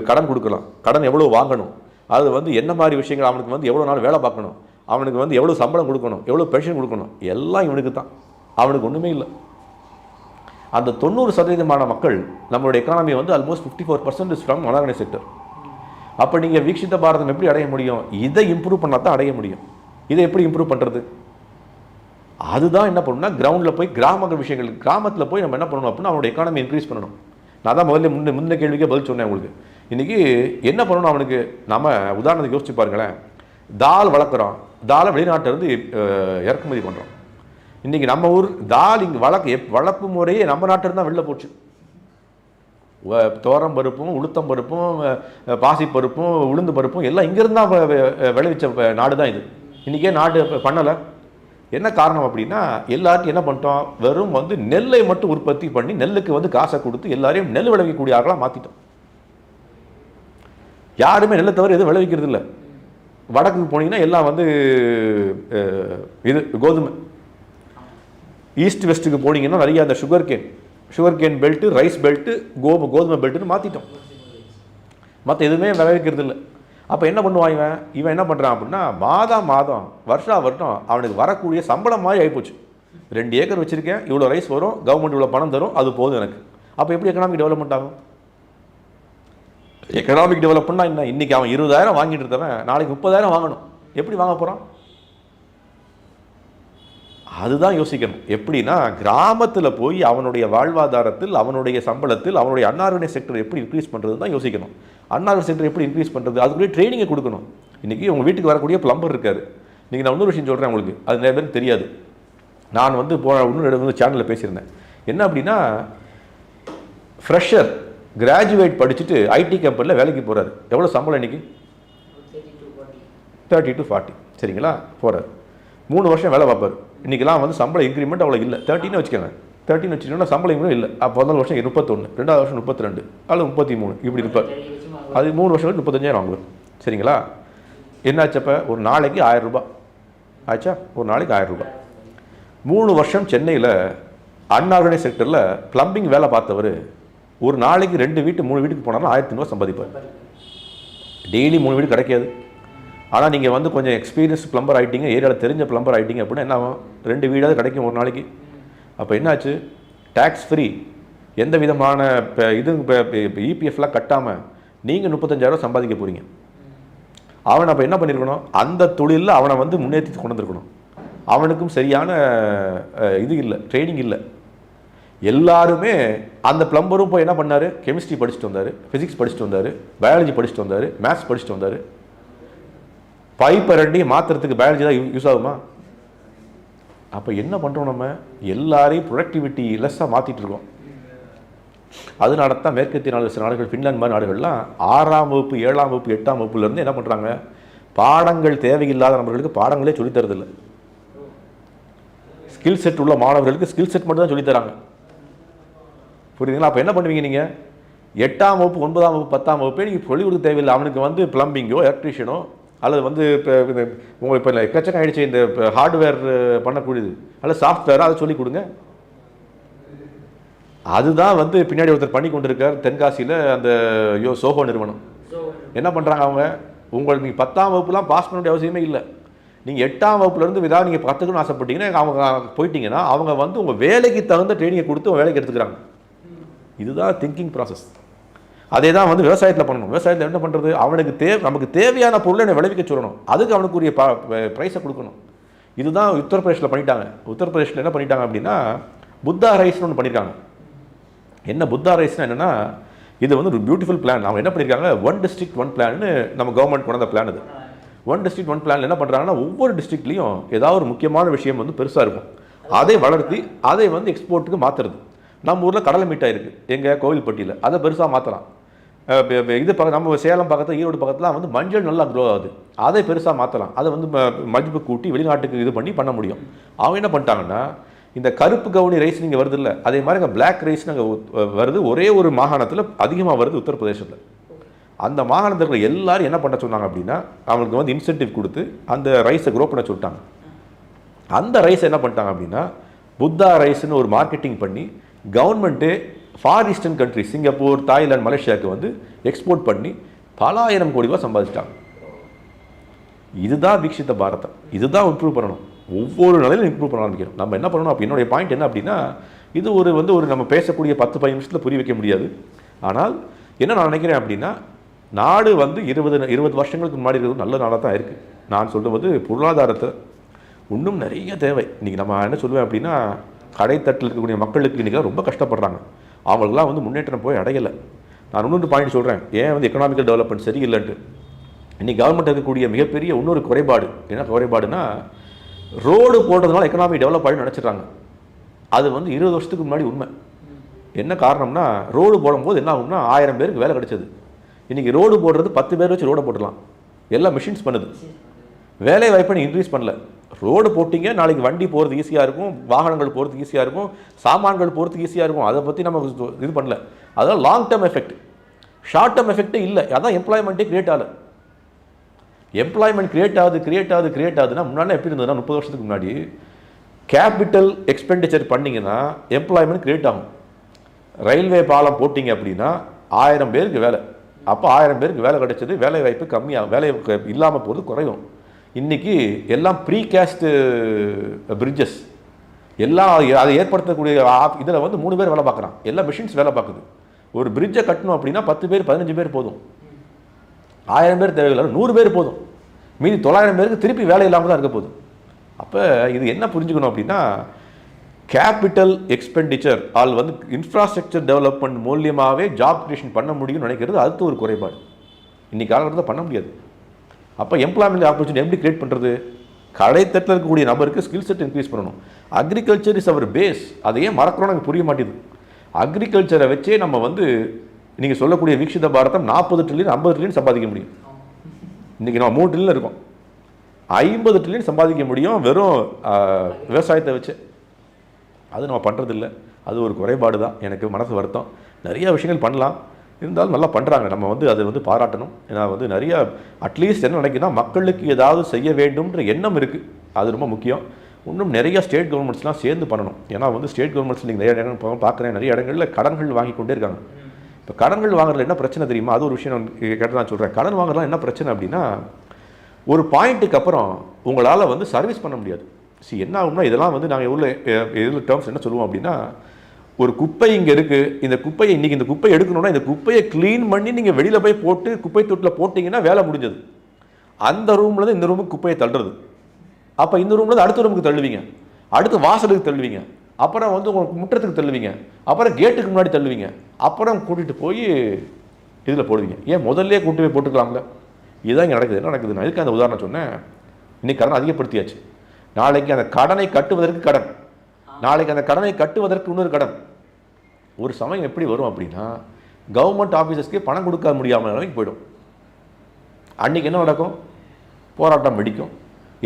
Speaker 2: கடன் கொடுக்கலாம் கடன் எவ்வளோ வாங்கணும் அது வந்து என்ன மாதிரி விஷயங்கள் அவனுக்கு வந்து எவ்வளோ நாள் வேலை பார்க்கணும் அவனுக்கு வந்து எவ்வளோ சம்பளம் கொடுக்கணும் எவ்வளோ பென்ஷன் கொடுக்கணும் எல்லாம் இவனுக்கு தான் அவனுக்கு ஒன்றுமே இல்லை. அந்த தொண்ணூறு சதவீதமான மக்கள் நம்மளுடைய எக்கானமி வந்து almost fifty four percent is from sector அப்போ நீங்கள் வீக்ஷித்த பாரதம் எப்படி அடைய முடியும்? இதை இம்ப்ரூவ் பண்ணால் தான் அடைய முடியும். இதை எப்படி இம்ப்ரூவ் பண்ணுறது அதுதான் என்ன பண்ணணும்னா கிரவுண்டில் போய் கிராமங்கள் விஷயங்கள் கிராமத்தில் போய் நம்ம என்ன பண்ணணும் அப்படின்னா அவனோட எக்கானமி இன்க்ரீஸ் பண்ணணும். நான் தான் முதல்ல முன்ன முன்ன கேள்விக்கே பதில் சொன்னேன் உங்களுக்கு. இன்றைக்கி என்ன பண்ணணும் அவனுக்கு? நம்ம உதாரணத்துக்கு யோசிச்சு பாருங்களேன். தால் வளர்க்குறோம். தாலை வெளிநாட்டிலேருந்து இறக்குமதி பண்ணுறோம் இன்றைக்கி நம்ம ஊர் தால் இங்கே வளர்க்க எப் வளர்ப்பு முறையே நம்ம நாட்டில் தான் வெளில போச்சு. தோரம் துவரம் பருப்பும் உளுத்தம் பருப்பும் பாசி பருப்பும் உளுந்து பருப்பும் எல்லாம் இங்கேருந்து தான் விளைவிச்ச நாடு தான் இது. இன்றைக்கே நாடு பண்ணலை. என்ன காரணம் அப்படின்னா எல்லாருக்கும் என்ன பண்ணிட்டோம்? வெறும் வந்து நெல்லை மட்டும் உற்பத்தி பண்ணி நெல்லுக்கு வந்து காசை கொடுத்து எல்லாரையும் நெல் விளைவிக்கக்கூடிய ஆகலாம் மாற்றிட்டோம் யாருமே நெல்லை தவிர எதுவும் விளைவிக்கிறது இல்லை வடக்குக்கு போனீங்கன்னா எல்லாம் வந்து இது கோதுமை. ஈஸ்ட் வெஸ்ட்டுக்கு போனீங்கன்னா நிறைய அந்த sugar cane sugar cane belt rice belt Gopu கோதுமை பெல்ட்டுன்னு மாற்றிட்டோம் மற்ற எதுவுமே விளைவிக்கிறது இல்லை. அப்போ என்ன பண்ணுவான் இவன்? இவன் என்ன பண்ணுறான் அப்படின்னா மாதம் மாதம் வருஷா வருஷம் அவனுக்கு வரக்கூடிய சம்பளம் மாதிரி ஆகிப்போச்சு ரெண்டு ஏக்கர் வச்சுருக்கேன் இவ்வளோ ரைஸ் வரும் கவர்மெண்ட் இவ்வளோ பணம் தரும் அது போதும் எனக்கு. அப்போ எப்படி எக்கனாமிக் டெவலப்மெண்ட் ஆகும்? எக்கனாமிக் டெவலப்மெண்ட்னா என்ன? இன்றைக்கி அவன் இருபதாயிரம் வாங்கிட்டு இருந்தவன் நாளைக்கு முப்பதாயிரம் வாங்கணும். எப்படி வாங்க போகிறான் அதுதான் யோசிக்கணும். எப்படின்னா கிராமத்தில் போய் அவனுடைய வாழ்வாதாரத்தில் அவனுடைய சம்பளத்தில் அவனுடைய அன்னார்வனை செக்டர் எப்படி இன்க்ரீஸ் பண்ணுறது தான் யோசிக்கணும். அன்னார்வனை செக்டர் எப்படி இன்க்ரீஸ் பண்ணுறது அதுக்குள்ளே ட்ரைனிங்கை கொடுக்கணும். இன்றைக்கி உங்கள் வீட்டுக்கு வரக்கூடிய பிளம்பர் இருக்காரு. நீங்கள் நான் இன்னொரு விஷயம் சொல்கிறேன் உங்களுக்கு. அது நிறைய பேருக்கு தெரியாது. நான் வந்து போன இன்னொரு வந்து சேனலில் பேசியிருந்தேன். என்ன அப்படின்னா ஃப்ரெஷர் கிராஜுவேட் படிச்சுட்டு ஐடி கம்பெனியில் வேலைக்கு போகிறாரு எவ்வளோ சம்பளம் இன்னைக்கு? தேர்ட்டி டு ஃபார்ட்டி சரிங்களா? போகிறார் மூணு வருஷம் வேலை பார்ப்பார். இன்றைக்கெல்லாம் வந்து சம்பள இன்க்ரிமெண்ட் அவ்வளோ இல்லை. தேர்ட்டின்னு வச்சுக்கோங்க. தேர்ட்டின்னு வச்சுக்கிட்டோம்னா சம்பளம் இன்க்ரிமெண்ட் இல்லை. அப்போ முதல் வருஷம் முப்பத்தொன்று ரெண்டாவது வருஷம் முப்பத்தி ரெண்டு அல்லது முப்பத்தி மூணு இப்படி இருப்பார் அது மூணு வருஷம் முப்பத்தஞ்சாயிரம் வாங்குவார் சரிங்களா? என்னாச்சப்போ ஒரு நாளைக்கு ஆயிரம் ரூபாய். ஆச்சா? ஒரு நாளைக்கு ஆயிரம் ரூபாய். மூணு வருஷம் சென்னையில் அன்ஆர்கனைஸ் செக்டரில் ப்ளம்பிங் வேலை பார்த்தவர் ஒரு நாளைக்கு ரெண்டு வீட்டு மூணு வீட்டுக்கு போனாலும் ஆயிரத்தி ஐநூறுவா சம்பாதிப்பார். டெய்லி மூணு வீடு கிடைக்காது. ஆனால் நீங்கள் வந்து கொஞ்சம் எக்ஸ்பீரியன்ஸ் ப்ளம்பர் ஆகிட்டீங்க ஏரியாவில் தெரிஞ்ச பிளம்பர் ஆகிட்டீங்க அப்படின்னா என்ன ஆகும்? ரெண்டு வீடாவது கிடைக்கும் ஒரு நாளைக்கு. அப்போ என்னாச்சு? டேக்ஸ் ஃப்ரீ எந்த விதமான இப்போ இது இபிஎஃப்லாம் கட்டாமல் நீங்கள் முப்பத்தஞ்சாயிரம் சம்பாதிக்க போகிறீங்க அவன் அப்போ என்ன பண்ணியிருக்கணும் அந்த தொழிலில் அவனை வந்து முன்னேற்றி கொண்டு வந்திருக்கணும். அவனுக்கும் சரியான இது இல்லை ட்ரைனிங் இல்லை. எல்லாருமே அந்த ப்ளம்பரும் போய் என்ன பண்ணார்? கெமிஸ்ட்ரி படிச்சுட்டு வந்தார் ஃபிசிக்ஸ் படிச்சுட்டு வந்தார் பயாலஜி படிச்சுட்டு வந்தார் மேத்ஸ் படிச்சுட்டு வந்தார். பைப்பை ரெண்டையும் மாற்றுறதுக்கு பயாலஜி தான் யூஸ் ஆகுமா? அப்போ என்ன பண்ணுறோம் நம்ம? எல்லாரையும் ப்ரொடக்டிவிட்டி லெஸ்ஸாக மாற்றிட்டு இருக்கோம். அதனால தான் மேற்கத்திய நாடு சில நாடுகள் ஃபின்லாந்து மாதிரி நாடுகள்லாம் ஆறாம் வகுப்பு ஏழாம் வகுப்பு எட்டாம் வகுப்புலேருந்து என்ன பண்ணுறாங்க பாடங்கள் தேவையில்லாத நபர்களுக்கு பாடங்களே சொல்லித் தரதில்லை. ஸ்கில் செட் உள்ள மாணவர்களுக்கு ஸ்கில் செட் மட்டும் தான் சொல்லித்தராங்க புரியுதுங்களா? அப்போ என்ன பண்ணுவீங்க நீங்கள் எட்டாம் வகுப்பு ஒன்பதாம் வகுப்பு பத்தாம் வகுப்பே நீங்கள் சொல்லிக் கொடுக்க தேவையில்லை. அவனுக்கு வந்து பிளம்பிங்கோ எலக்ட்ரிஷியனோ அல்லது வந்து இப்போ இந்த உங்கள் இப்போ எக்கச்சக்கம் ஆகிடுச்சு இந்த ஹார்ட்வேர் பண்ணக்கூடியது. அல்லது சாஃப்ட்வேராக அதை சொல்லிக் கொடுங்க. அதுதான் வந்து பின்னாடி ஒருத்தர் பண்ணி கொண்டிருக்கார் தென்காசியில் அந்த யோ சோஹோ நிறுவனம். என்ன பண்ணுறாங்க அவங்க? உங்களுக்கு நீங்கள் பத்தாம் வகுப்புலாம் பாஸ் பண்ண வேண்டிய அவசியமே இல்லை. நீங்கள் எட்டாம் வகுப்புலேருந்து விதா நீங்கள் கற்றுக்கணும்னு ஆசைப்பட்டீங்கன்னா அவங்க போயிட்டீங்கன்னா அவங்க வந்து உங்கள் வேலைக்கு தகுந்த ட்ரைனிங்கை கொடுத்து உங்கள் வேலைக்கு எடுத்துக்கிறாங்க. இதுதான் திங்கிங் ப்ராசஸ் அதே தான் வந்து விவசாயத்தில் பண்ணணும். விவசாயத்தில் என்ன பண்ணுறது அவனுக்கு தே நமக்கு தேவையான பொருளை என்னை விளைவிக்க சொல்லணும். அதுக்கு அவனுக்குரிய ப ப்ரைஸை கொடுக்கணும். இதுதான் உத்தரப்பிரதேசில் பண்ணிட்டாங்க. உத்தரப்பிரதேசில் என்ன பண்ணிட்டாங்க அப்படின்னா புத்தா ரைஸ்னு ஒன்று பண்ணியிருக்காங்க என்ன புத்தா ரைஸ்னா என்னென்னா இது வந்து ஒரு பியூட்டிஃபுல் பிளான் அவங்க என்ன பண்ணியிருக்காங்க ஒன் டிஸ்ட்ரிக்ட் ஒன் பிளான்னு நம்ம கவர்மெண்ட் கொண்ட பிளான் இது ஒன் டிஸ்ட்ரிக்ட் ஒன் பிளான் என்ன பண்ணுறாங்கன்னா ஒவ்வொரு டிஸ்ட்ரிக்ட்லேயும் ஏதாவது ஒரு முக்கியமான விஷயம் வந்து பெருசாக இருக்கும். அதை வளர்த்தி அதை வந்து எக்ஸ்போர்ட்டுக்கு மாற்றுறது நம்ம ஊரில் கடலை மீட்டாக இருக்குது எங்கள் கோவில்பட்டியில். அதை பெருசாக மாற்றலாம் இது பக்கம் நம்ம சேலம் பக்கத்தில் ஈரோடு பக்கத்தில் வந்து மஞ்சள் நல்லா க்ரோ ஆகுது. அதை பெருசாக மாற்றலாம் அதை வந்து ம- மதிப்பு கூட்டி வெளிநாட்டுக்கு இது பண்ணி பண்ண முடியும். அவங்க என்ன பண்ணிட்டாங்கன்னா இந்த கருப்பு கவுனி ரைஸ் நீங்கள் வருது இல்லை அதே மாதிரி இங்கே பிளாக் ரைஸ் நாங்கள் வருது ஒரே ஒரு மாகாணத்தில் அதிகமாக வருது உத்தரப்பிரதேசத்தில். அந்த மாகாணத்தில் இருக்கிற எல்லாரும் என்ன பண்ண சொன்னாங்க அப்படின்னா அவங்களுக்கு வந்து இன்சென்டிவ் கொடுத்து அந்த ரைஸை க்ரோ பண்ண சொல்லிட்டாங்க. அந்த ரைஸ் என்ன பண்ணிட்டாங்க அப்படின்னா புத்தா ரைஸ்னு ஒரு மார்க்கெட்டிங் பண்ணி government far eastern country Singapore Thailand மலேசியாவுக்கு வந்து எக்ஸ்போர்ட் பண்ணி பல ஆயிரம் கோடி ரூபாய் சம்பாதிச்சிட்டாங்க. இதுதான் வீக்ஷித்த பாரதம். இதுதான் இம்ப்ரூவ் பண்ணணும். ஒவ்வொரு நிலையிலும் இம்ப்ரூவ் பண்ண ஆரம்பிக்கணும் நம்ம என்ன பண்ணணும் அப்போ என்னுடைய பாயிண்ட் என்ன அப்படின்னா இது ஒரு வந்து ஒரு நம்ம பேசக்கூடிய பத்து பதினஞ்சு நிமிஷத்தில் புரிய வைக்க முடியாது. ஆனால் என்ன நான் நினைக்கிறேன் அப்படின்னா நாடு வந்து இருபது இருபது வருஷங்களுக்கு முன்னாடி இருக்கிறது நல்ல நாடாக தான் இருக்குது நான் சொல்லும்போது பொருளாதாரத்தை இன்னும் நிறைய தேவை. இன்றைக்கி நம்ம என்ன சொல்லுவேன் அப்படின்னா கடைத்தட்டில் இருக்கக்கூடிய மக்களுக்கு இன்றைக்கி ரொம்ப கஷ்டப்படுறாங்க. அவங்களுக்குலாம் வந்து முன்னேற்றம் போய் அடையலை. நான் இன்னொரு பாயிண்ட் சொல்கிறேன் ஏன் வந்து எக்கனாமிக்கல் டெவலப்மெண்ட் சரியில்லைன்ட்டு? இன்றைக்கி கவர்மெண்ட் இருக்கக்கூடிய மிகப்பெரிய இன்னொரு குறைபாடு. என்ன குறைபாடுனா ரோடு போடுறதுனால எக்கனாமி டெவலப் ஆகி நினச்சிட்றாங்க. அது வந்து இருபது வருஷத்துக்கு முன்னாடி உண்மை. என்ன காரணம்னா ரோடு போடும்போது என்ன ஆகும்னா ஆயிரம் பேருக்கு வேலை கிடைச்சது. இன்றைக்கி ரோடு போடுறது பத்து பேர் வச்சு ரோடை போட்டுடலாம். எல்லாம் மிஷின்ஸ் பண்ணுது. வேலை வாய்ப்பை நீ இன்க்ரீஸ் பண்ணல. ரோடு போட்டிங்க நாளைக்கு வண்டி போகிறது ஈஸியாக இருக்கும் வாகனங்கள் போகிறதுக்கு ஈஸியாக இருக்கும் சாமான்கள் போகிறதுக்கு ஈஸியாக இருக்கும். அதை பற்றி நம்ம இது பண்ணல. அதெல்லாம் long term effect short term எஃபெக்ட்டே இல்லை. அதான் எம்ப்ளாய்மெண்ட்டே கிரியேட் ஆகல. எம்ப்ளாய்மெண்ட் கிரியேட் ஆகுது கிரியேட் ஆகுது கிரியேட் ஆகுதுன்னா முன்னாடி எப்படி இருந்ததுன்னா முப்பது வருஷத்துக்கு முன்னாடி கேபிட்டல் எக்ஸ்பெண்டிச்சர் பண்ணீங்கன்னா எம்ப்ளாய்மெண்ட் கிரியேட் ஆகும். ரயில்வே பாலம் போட்டிங்க அப்படின்னா ஆயிரம் பேருக்கு வேலை. அப்போ ஆயிரம் பேருக்கு வேலை கிடைச்சது வேலை வாய்ப்பு கம்மியாகும் வேலை இல்லாமல் போகிறது குறையும். இன்னைக்கு எல்லாம் ப்ரீ கேஸ்ட் பிரிட்ஜஸ் எல்லாம் அதை ஏற்படுத்தக்கூடிய இதில் வந்து மூணு பேர் வேலை பார்க்குறான். எல்லா மிஷின்ஸ் வேலை பார்க்குது. ஒரு பிரிட்ஜை கட்டணும் அப்படின்னா பத்து பேர் பதினஞ்சு பேர் போதும். ஆயிரம் பேர் தேவையில்லை நூறு பேர் போதும். மீதி தொள்ளாயிரம் பேருக்கு திருப்பி வேலை இல்லாமல் தான் இருக்க போகுது. அப்போ இது என்ன புரிஞ்சுக்கணும் அப்படின்னா கேபிட்டல் எக்ஸ்பெண்டிச்சர் ஆல் வந்து இன்ஃப்ராஸ்ட்ரக்சர் டெவலப்மெண்ட் மூலியமாகவே ஜாப் கிரியேஷன் பண்ண முடியும்னு நினைக்கிறது அடுத்த ஒரு குறைபாடு. இன்றைக்கி காலகட்டத்தில் பண்ண முடியாது. அப்போ எம்ப்ளாய்மெண்ட் ஆப்பர்ச்சுனிட்டி எப்படி கிரியேட் பண்ணுறது கடைத்தட்டில் இருக்கக்கூடிய நபருக்கு ஸ்கில் செட் இன்க்ரீஸ் பண்ணணும். அக்ரிகல்ச்சர் இஸ் அவர் பேஸ் அதை ஏன் மறக்கிறோம் எனக்கு புரிய மாட்டேது அக்ரிகல்ச்சரை வச்சே நம்ம வந்து நீங்கள் சொல்லக்கூடிய வீக்ஷித பாரதம் நாற்பது ட்ரில்லியன் ஐம்பது ட்ரில்லியன் சம்பாதிக்க முடியும். இன்றைக்கி நம்ம மூணு ட்ரில்லியன் இருக்கோம். ஐம்பது ட்ரில்லியன் சம்பாதிக்க முடியும் வெறும் விவசாயத்தை வச்சு. அது நம்ம பண்ணுறதில்ல அது ஒரு குறைபாடு தான் எனக்கு மனசு வருத்தம். நிறைய விஷயங்கள் பண்ணலாம். இருந்தாலும் நல்லா பண்ணுறாங்க நம்ம வந்து அதை வந்து பாராட்டணும். ஏன்னா வந்து நிறைய அட்லீஸ்ட் என்ன நினைக்குன்னா மக்களுக்கு ஏதாவது செய்ய வேண்டும்ன்ற எண்ணம் இருக்குது அது ரொம்ப முக்கியம். இன்னும் நிறைய ஸ்டேட் கவர்மெண்ட்ஸ்லாம் சேர்ந்து பண்ணணும். ஏன்னா வந்து ஸ்டேட் கவர்மெண்ட்ஸ் நீங்கள் நிறைய இடங்கள் பார்க்குறேன். நிறைய இடங்களில் கடன்கள் வாங்கி கொண்டே இருக்காங்க. இப்போ கடன்கள் வாங்குறதுல என்ன பிரச்சனை தெரியுமா? அது ஒரு விஷயம் நான் கேட்டு நான் சொல்கிறேன் கடன் வாங்குறதுலாம் என்ன பிரச்சனை அப்படின்னா ஒரு பாயிண்ட்டுக்கு அப்புறம் உங்களால் வந்து சர்வீஸ் பண்ண முடியாது. சி என்ன ஆகும்னா இதெல்லாம் வந்து நாங்கள் எவ்வளோ எதில் டேர்ம்ஸ் என்ன சொல்லுவோம் அப்படின்னா ஒரு குப்பை இங்கே இருக்குது இந்த குப்பையை இன்றைக்கி இந்த குப்பையை எடுக்கணும்னா இந்த குப்பையை க்ளீன் பண்ணி நீங்கள் வெளியில் போய் போட்டு குப்பை தொட்டில் போட்டிங்கன்னா வேலை முடிஞ்சது. அந்த ரூமில் தான் இந்த ரூமுக்கு குப்பையை தள்ளுறது. அப்போ இந்த ரூமில் தான் அடுத்த ரூமுக்கு தள்ளுவீங்க. அடுத்து வாசலுக்கு தள்ளுவீங்க. அப்புறம் வந்து உங்களுக்கு முற்றத்துக்கு தள்ளுவீங்க. அப்புறம் கேட்டுக்கு முன்னாடி தள்ளுவீங்க. அப்புறம் கூட்டிகிட்டு போய் இதில் போடுவீங்க. ஏன் முதல்ல கூட்டி போய் போட்டுக்கலாம்ல? இதுதான் இங்கே நடக்குது. என்ன நடக்குது நான் இதுக்கு அந்த உதாரணம் சொன்னேன். இன்றைக்கி கடன் அதிகப்படுத்தியாச்சு. நாளைக்கு அந்த கடனை கட்டுவதற்கு கடன். நாளைக்கு அந்த கடனை கட்டுவதற்கு இன்னொரு கடன். ஒரு சமயம் எப்படி வரும் அப்படின்னா கவர்மெண்ட் ஆஃபீஸஸ்க்கே பணம் கொடுக்க முடியாமல் நிலைமைக்கு போயிடும். அன்னைக்கு என்ன நடக்கும்? போராட்டம் வெடிக்கும்.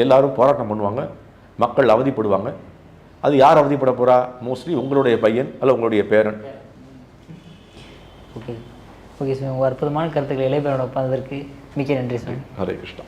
Speaker 2: எல்லாரும் போராட்டம் பண்ணுவாங்க. மக்கள் அவதிப்படுவாங்க. அது யார் அவதிப்பட போறா? மோஸ்ட்லி உங்களுடைய பையன் அல்ல உங்களுடைய பேரன்.
Speaker 1: ஓகே ஓகே சார் உங்கள் அற்புதமான கருத்துக்களை இளைஞரோட உட்காந்ததற்கு மிக்க நன்றி சார்
Speaker 2: ஹரே கிருஷ்ணா.